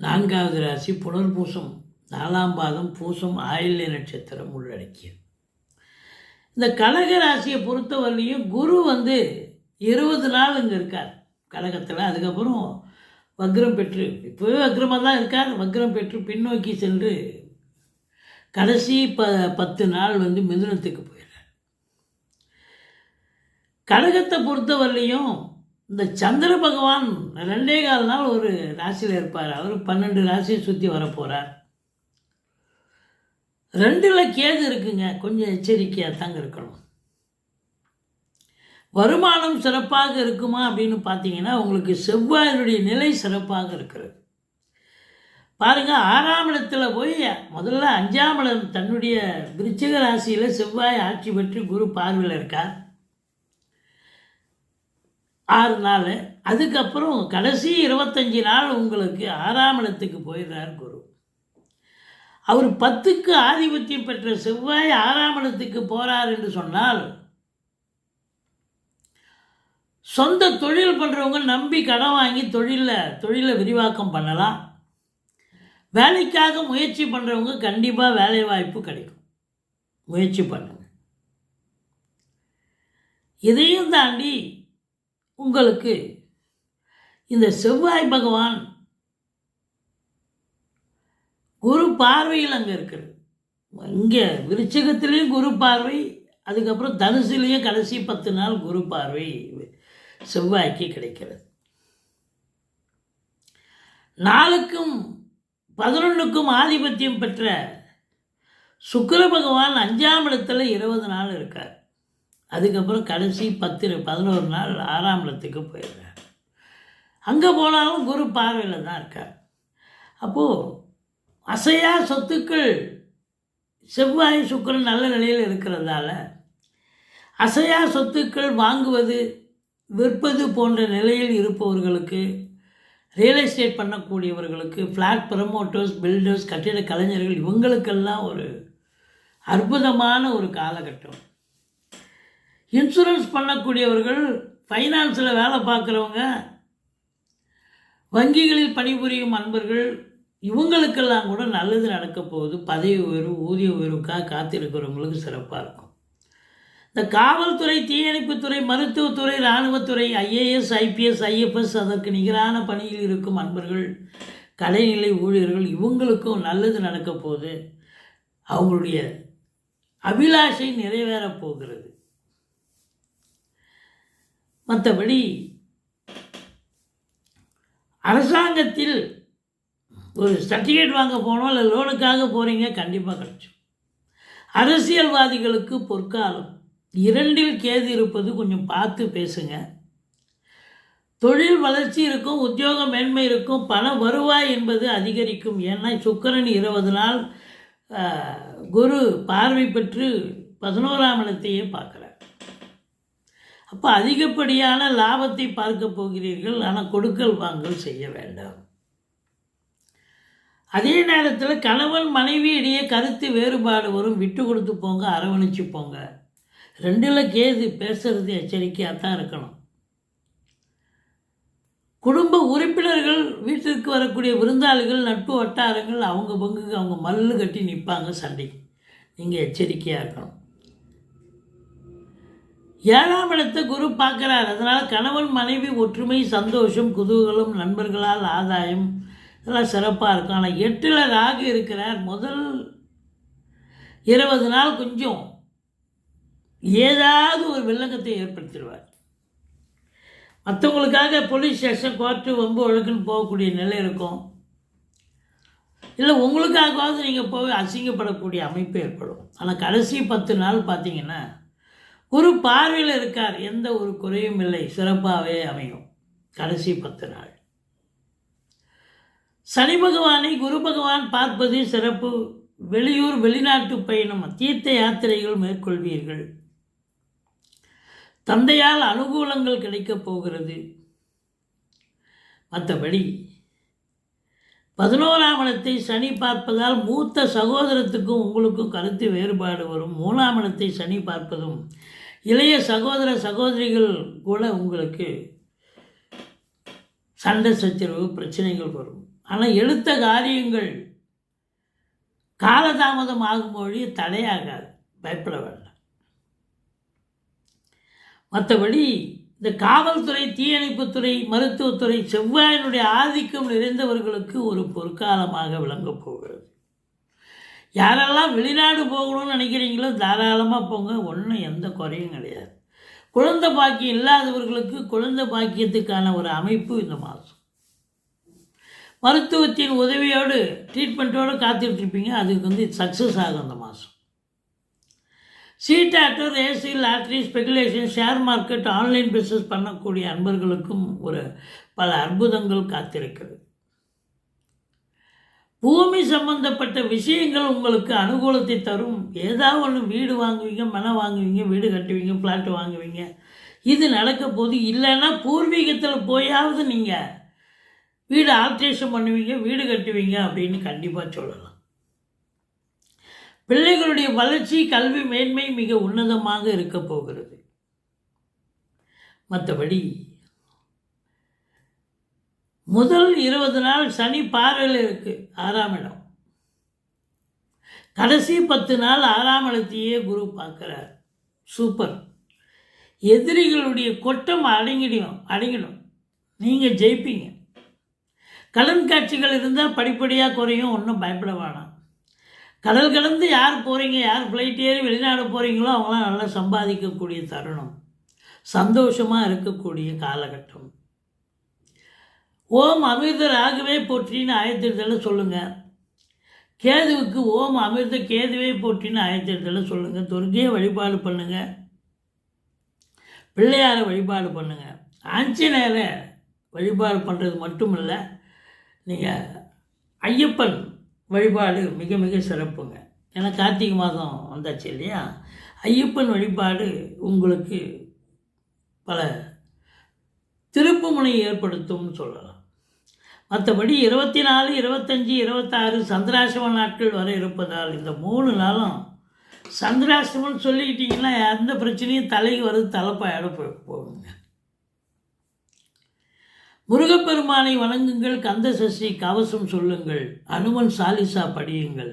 நான்காவது ராசி புனர்பூசம். நாலாம் பாதம் பூசம் ஆயில்ய நட்சத்திரம் உள்ளடக்கியது. இந்த கடக ராசியை பொறுத்தவரையிலையும் குரு வந்து இருபது நாள் இங்கே இருக்கார். கடகத்தில் அதுக்கப்புறம் வக்ரம் பெற்று இப்போவே வக்ரமாக தான் இருக்கார். வக்ரம் பெற்று பின்னோக்கி சென்று கடைசி ப பத்து நாள் வந்து மிதுனத்துக்கு போயிடுறார். கடகத்தை பொறுத்தவரையிலையும் இந்த சந்திர பகவான் ரெண்டே கால் நாள் ஒரு ராசியில் இருப்பார். அவர் பன்னெண்டு ராசியை சுற்றி வரப்போகிறார் ரெண்டில் கேது இருக்குங்க. கொஞ்சம் எச்சரிக்கையாக தாங்க இருக்கணும். வருமானம் சிறப்பாக இருக்குமா அப்படின்னு பார்த்தீங்கன்னா உங்களுக்கு செவ்வாயினுடைய நிலை சிறப்பாக இருக்கிறது. பாருங்கள் ஆறாம் இடத்துல போய் முதல்ல அஞ்சாம் இடம் தன்னுடைய விருச்சிக ராசியில் செவ்வாய் ஆட்சி பெற்று குரு பார்வையில் இருக்கார். ஆறு நாள். அதுக்கப்புறம் கடைசி இருபத்தஞ்சி நாள் உங்களுக்கு ஆறாம் இடத்துக்கு போயிடுறார் குரு. அவர் பத்துக்கு ஆதிபத்தியம் பெற்ற செவ்வாய் ஆறாம் இடத்துக்கு போகிறார் என்று சொன்னால் சொந்த தொழில் பண்ணுறவங்க நம்பி கடன் வாங்கி தொழிலில் தொழிலை விரிவாக்கம் பண்ணலாம். வேலைக்காக முயற்சி பண்ணுறவங்க கண்டிப்பாக வேலை வாய்ப்பு கிடைக்கும். முயற்சி பண்ணுங்க. இதையும் தாண்டி உங்களுக்கு இந்த செவ்வாய் பகவான் குரு பார்வையில் அங்கே இருக்கிறது. இங்கே விருச்சகத்திலையும் குரு பார்வை அதுக்கப்புறம் தனுசுலேயும் கடைசி பத்து நாள் குரு பார்வை செவ்வாய்க்கு கிடைக்கிறது. நாளுக்கும் பதினொன்றுக்கும் ஆதிபத்தியம் பெற்ற சுக்கர பகவான் அஞ்சாம் இடத்துல இருபது நாள் இருக்கார். அதுக்கப்புறம் கடைசி பத்து பதினோரு நாள் ஆறாம் இடத்துக்கு போயிடுறார். அங்கே போனாலும் குரு பார்வையில் தான் இருக்கார். அப்போது அசையா சொத்துக்கள் செவ்வாய் சுக்கரன் நல்ல நிலையில் இருக்கிறதால அசையா சொத்துக்கள் வாங்குவது விற்பது போன்ற நிலையில் இருப்பவர்களுக்கு ரியல் எஸ்டேட் பண்ணக்கூடியவர்களுக்கு ஃப்ளாட் ப்ரமோட்டர்ஸ் பில்டர்ஸ் கட்டிட கலைஞர்கள் இவங்களுக்கெல்லாம் ஒரு அற்புதமான ஒரு காலகட்டம். இன்சூரன்ஸ் பண்ணக்கூடியவர்கள் ஃபைனான்ஸில் வேலை பார்க்குறவங்க வங்கிகளில் பணிபுரியும் அன்பர்கள் இவங்களுக்கெல்லாம் கூட நல்லது நடக்க போகுது. பதவி உயர்வு ஊதிய உயர்வுக்காக காத்திருக்கிறவங்களுக்கு சிறப்பாக இருக்கும். இந்த காவல்துறை தீயணைப்புத்துறை மருத்துவத்துறை இராணுவத்துறை ஐஏஎஸ் ஐபிஎஸ் ஐஎஃப்எஸ் அதற்கு நிகரான பணியில் இருக்கும் அன்பர்கள் கலைநிலை ஊழியர்கள் இவங்களுக்கும் நல்லது நடக்க போகுது. அவங்களுடைய அபிலாஷை நிறைவேறப் போகிறது. மற்றபடி அரசாங்கத்தில் ஒரு சர்டிஃபிகேட் வாங்க போனோம் இல்லை லோனுக்காக போகிறீங்க கண்டிப்பாக கிடச்சோம் அரசியல்வாதிகளுக்கு பொற்காலம். இரண்டில் கேது இருப்பது கொஞ்சம் பார்த்து பேசுங்க. தொழில் வளர்ச்சி இருக்கும் உத்தியோக மேன்மை இருக்கும் பண வருவாய் என்பது அதிகரிக்கும். ஏன்னா சுக்கரன் இருபது நாள் குரு பார்வை பெற்று பதினோராம் இடத்தையே பார்க்குறார். அப்போ அதிகப்படியான லாபத்தை பார்க்க போகிறீர்கள். ஆனால் கொடுக்கல் வாங்கல் செய்ய வேண்டாம். அதே நேரத்தில் கணவன் மனைவி இடையே கருத்து வேறுபாடு வரும். விட்டு கொடுத்து போங்க அரவணைச்சு போங்க. ரெண்டில் கேது பேசுறது எச்சரிக்கையாக தான் இருக்கணும். குடும்ப உறுப்பினர்கள் வீட்டிற்கு வரக்கூடிய விருந்தாளிகள் நட்பு வட்டாரங்கள் அவங்க பங்குக்கு அவங்க மல்லு கட்டி நிற்பாங்க சண்டைக்கு நீங்கள் எச்சரிக்கையாக இருக்கணும். ஏழாம் இடத்தை குரு பார்க்குறார். அதனால் கணவன் மனைவி ஒற்றுமை சந்தோஷம் குதூகலம் நண்பர்களால் ஆதாயம் இதெல்லாம் சிறப்பாக இருக்கும். ஆனால் எட்டில் ராகு இருக்கிறார். முதல் இருபது நாள் கொஞ்சம் ஏதாவது ஒரு வில்லங்கத்தை ஏற்படுத்திடுவார். மற்றவங்களுக்காக போலீஸ் ஸ்டேஷன் கோர்ட்டு வம்பு வழக்குன்னு போகக்கூடிய நிலை இருக்கும். இல்லை உங்களுக்காகவாவது நீங்கள் போய் அசிங்கப்படக்கூடிய அமைப்பு ஏற்படும். ஆனால் கடைசி பத்து நாள் பார்த்தீங்கன்னா குரு பார்வையில் இருக்கார். எந்த ஒரு குறையும் இல்லை. சிறப்பாகவே அமையும். கடைசி பத்து நாள். சனி பகவானை குரு பகவான் பார்ப்பது சிறப்பு. வெளியூர் வெளிநாட்டு பயணம் தீர்த்த யாத்திரைகள் மேற்கொள்வீர்கள். தந்தையால் அனுகூலங்கள் கிடைக்கப் போகிறது. மற்றபடி பதினோராம் இடத்தை சனி பார்ப்பதால் மூத்த சகோதரத்துக்கும் உங்களுக்கும் கருத்து வேறுபாடு வரும். மூணாம் இடத்தை சனி பார்ப்பதும் இளைய சகோதர சகோதரிகள் கூட உங்களுக்கு சண்டை சச்சரவு பிரச்சனைகள் வரும். ஆனால் எடுத்த காரியங்கள் காலதாமதம் ஆகும் மொழி தடையாகாது. பயப்பட வேண்டாம். மற்றபடி இந்த காவல்துறை தீயணைப்புத்துறை மருத்துவத்துறை செவ்வாயினுடைய ஆதிக்கம் நிறைந்தவர்களுக்கு ஒரு பொற்காலமாக விளங்கப் போகிறது. யாரெல்லாம் வெளிநாடு போகணும்னு நினைக்கிறீங்களோ தாராளமாக போங்க. ஒன்றும் எந்த குறையும் கிடையாது. குழந்தை பாக்கியம் இல்லாதவர்களுக்கு குழந்தை பாக்கியத்துக்கான ஒரு அமைப்பு இந்த மாதம். மருத்துவத்தின் உதவியோடு ட்ரீட்மெண்ட்டோடு காத்துட்ருப்பீங்க அதுக்கு வந்து சக்ஸஸ் ஆகும் அந்த மாதம். சீட்டாட்டோ AC lottery speculation share market online business பண்ணக்கூடிய அன்பர்களுக்கும் ஒரு பல அற்புதங்கள் காத்திருக்கிறது. பூமி சம்பந்தப்பட்ட விஷயங்கள் உங்களுக்கு அனுகூலத்தை தரும். ஏதாவது ஒன்று வீடு வாங்குவீங்க மனம் வாங்குவீங்க வீடு கட்டுவீங்க ஃப்ளாட் வாங்குவீங்க. இது நடக்க போது இல்லைன்னா பூர்வீகத்தில் போயாவது நீங்கள் வீடு ஆல்ட்ரேஷன் பண்ணுவீங்க வீடு கட்டுவீங்க அப்படின்னு கண்டிப்பாக சொல்லலாம். பிள்ளைகளுடைய வளர்ச்சி கல்வி மேன்மை மிக உன்னதமாக இருக்க போகிறது. மற்றபடி முதல் இருபது நாள் சனி பார்வையில் இருக்குது ஆறாம் இடம். கடைசி பத்து நாள் ஆறாம் இடத்தையே குரு பார்க்குறார். சூப்பர். எதிரிகளுடைய கொட்டம் அடங்கிடும் அடங்கிடும். நீங்கள் ஜெயிப்பீங்க. கடன் காட்சிகள் இருந்தால் படிப்படியாக குறையும் ஒன்றும் பயப்பட வேணாம். கடல் கடந்து யார் போகிறீங்க யார் ஃப்ளைட் ஏறி வெளிநாடு போகிறீங்களோ அவங்களாம் நல்லா சம்பாதிக்கக்கூடிய தருணம். சந்தோஷமாக இருக்கக்கூடிய காலகட்டம். ஓம் அமிர்த ராகவே போற்றின்னு ஆயத்திருத்தல சொல்லுங்கள் கேதுவுக்கு ஓம் அமிர்த கேதுவே போற்றின்னு ஆயத்திருத்தல சொல்லுங்கள் துர்கையை வழிபாடு பண்ணுங்கள் பிள்ளையாரை வழிபாடு பண்ணுங்கள் ஆஞ்சநேயரை வழிபாடு பண்ணுறது மட்டும் இல்லை நீங்கள் ஐயப்பன் வழிபாடு மிக மிக சிறப்புங்க. ஏன்னா கார்த்திகை மாதம் வந்தாச்சு இல்லையா? ஐயப்பன் வழிபாடு உங்களுக்கு பல திருப்புமுனை ஏற்படுத்தும்னு சொல்லலாம். மற்றபடி இருபத்தி நாலு இருபத்தஞ்சி இருபத்தாறு சந்திராசிரம நாட்கள் வரை இருப்பதால் இந்த மூணு நாளும் சந்திராசிரமம்னு சொல்லிக்கிட்டிங்கன்னா எந்த பிரச்சனையும் தலைக்கு வருது தலைப்பாயிட போகுங்க. முருகப்பெருமானை வணங்குங்கள் கந்த சஷ்டி கவசம் சொல்லுங்கள் அனுமன் சாலிசா படியுங்கள்.